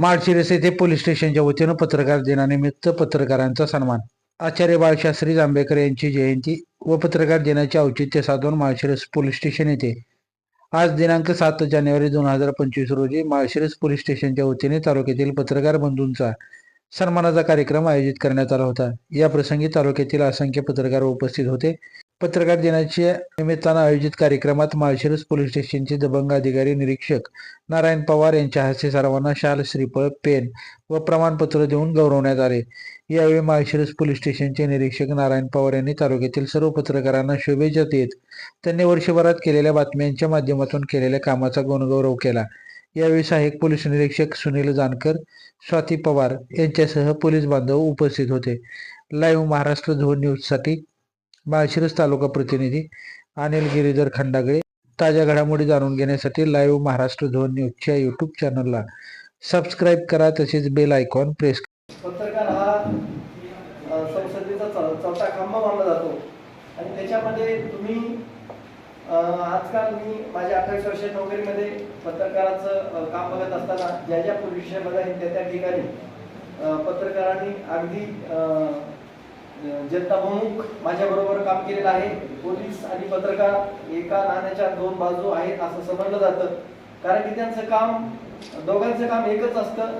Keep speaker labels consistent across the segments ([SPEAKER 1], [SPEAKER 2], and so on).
[SPEAKER 1] माळशिरस येथे पोलीस स्टेशनच्या वतीनं पत्रकार दिनानिमित्त पत्रकारांचा सन्मान. आचार्य बाळशास्त्री जांभेकर यांची जयंती व पत्रकार दिनाचे औचित्य साधून माळशिरस पोलीस स्टेशन येथे. आज दिनांक सात जानेवारी दोन हजार पंचवीस रोजी माळशिरस पोलीस स्टेशनच्या वतीने तालुक्यातील पत्रकार बंधूंचा सन्मानाचा कार्यक्रम आयोजित करण्यात आला होता. या प्रसंगी तालुक्यातील असंख्य पत्रकार उपस्थित होते. पत्रकार दिनाच्या निमित्तानं आयोजित कार्यक्रमात माळशिरस पोलीस स्टेशनचे दबंग अधिकारी निरीक्षक नारायण पवार यांच्या हस्ते सर्वांना शाल श्रीफळ पेन व प्रमाणपत्र देऊन गौरवण्यात आले. यावेळी माळशिरस पोलीस स्टेशनचे निरीक्षक नारायण पवार यांनी तालुक्यातील सर्व पत्रकारांना शुभेच्छा देत त्यांनी वर्षभरात केलेल्या बातम्यांच्या माध्यमातून केलेल्या कामाचा गुणगौरव केला. यावेळी सहाय्यक पोलीस निरीक्षक सुनील जानकर स्वाती पवार यांच्यासह पोलीस बांधव उपस्थित होते. लाईव्ह महाराष्ट्र झोन न्यूजसाठी माळशिरस तालुका प्रतिनिधी अनिल गिरीधर खंडागळे ताज्या घडामोडी जाणून घेण्यासाठी लाईव्ह महाराष्ट्र झोन न्यूजच्या युट्यूब चॅनलला सबस्क्राईब करा तसेच बेल आयकॉन प्रेस
[SPEAKER 2] पत्रकार हा संसदेचा चौथा खांबा मानला जातो. आणि त्याच्यामध्ये तुम्ही आजकाल मी माझ्या अठ्ठावीस वर्ष नोकरीमध्ये पत्रकाराचं काम बघत असताना ज्या ज्या पोलीस स्टेशनमध्ये आहे त्या त्या ठिकाणी पत्रकारांनी अगदी अ, जनताभिमुख माझ्याबरोबर काम केलेलं आहे. पोलीस आणि पत्रकार एका नाण्याच्या दोन बाजू आहेत असं समजलं जातं. कारण की त्यांचं काम दोघांचं काम एकच असतं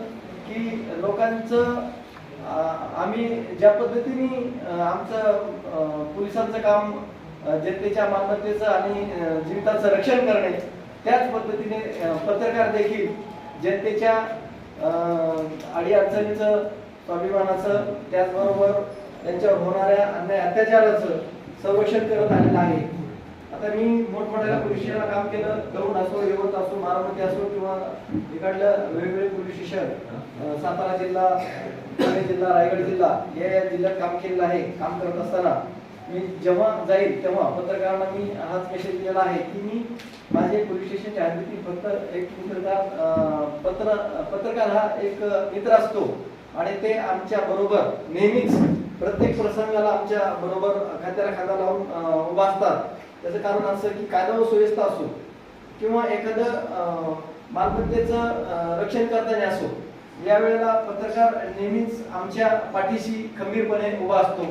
[SPEAKER 2] की लोकांचं आम्ही ज्या पद्धतीने आमचं पोलिसांचं काम जनतेच्या मालमत्तेचं आणि जीवितांचं रक्षण करणे त्याच पद्धतीने पत्रकार देखील जनतेच्या अडीअडचणीचं स्वाभिमानाचं त्याचबरोबर त्यांच्यावर होणाऱ्या अन्याय अत्याचाराचं संरक्षण करत आलेलं आहे. आता मी मोठमोठ्या पोलीस स्टेशनला काम केलं गरुड असो यवत असो बारामती असो किंवा इकडलं वेगवेगळे पोलीस स्टेशन सातारा जिल्हा पुणे जिल्हा रायगड जिल्हा या या जिल्ह्यात काम केलेलं आहे काम करत असताना मी जेव्हा जाईल तेव्हा पत्रकारांना मी हाच मेसेज दिलेला आहे की मी माझे पोलीस स्टेशनच्या हद्दीतील फक्त एक पत्रकार पत्र पत्रकार हा एक मित्र असतो आणि ते आमच्या बरोबर नेहमीच प्रत्येक प्रसंगाला आमच्या बरोबर खात्याला खांदा लावून उभा असतात. त्याचं कारण असं की कायदा व सुव्यवस्था असो किंवा एखादं मालमत्तेचं रक्षण करताना असो या वेळेला पत्रकार नेहमीच आमच्या पाठीशी खंबीरपणे उभा असतो.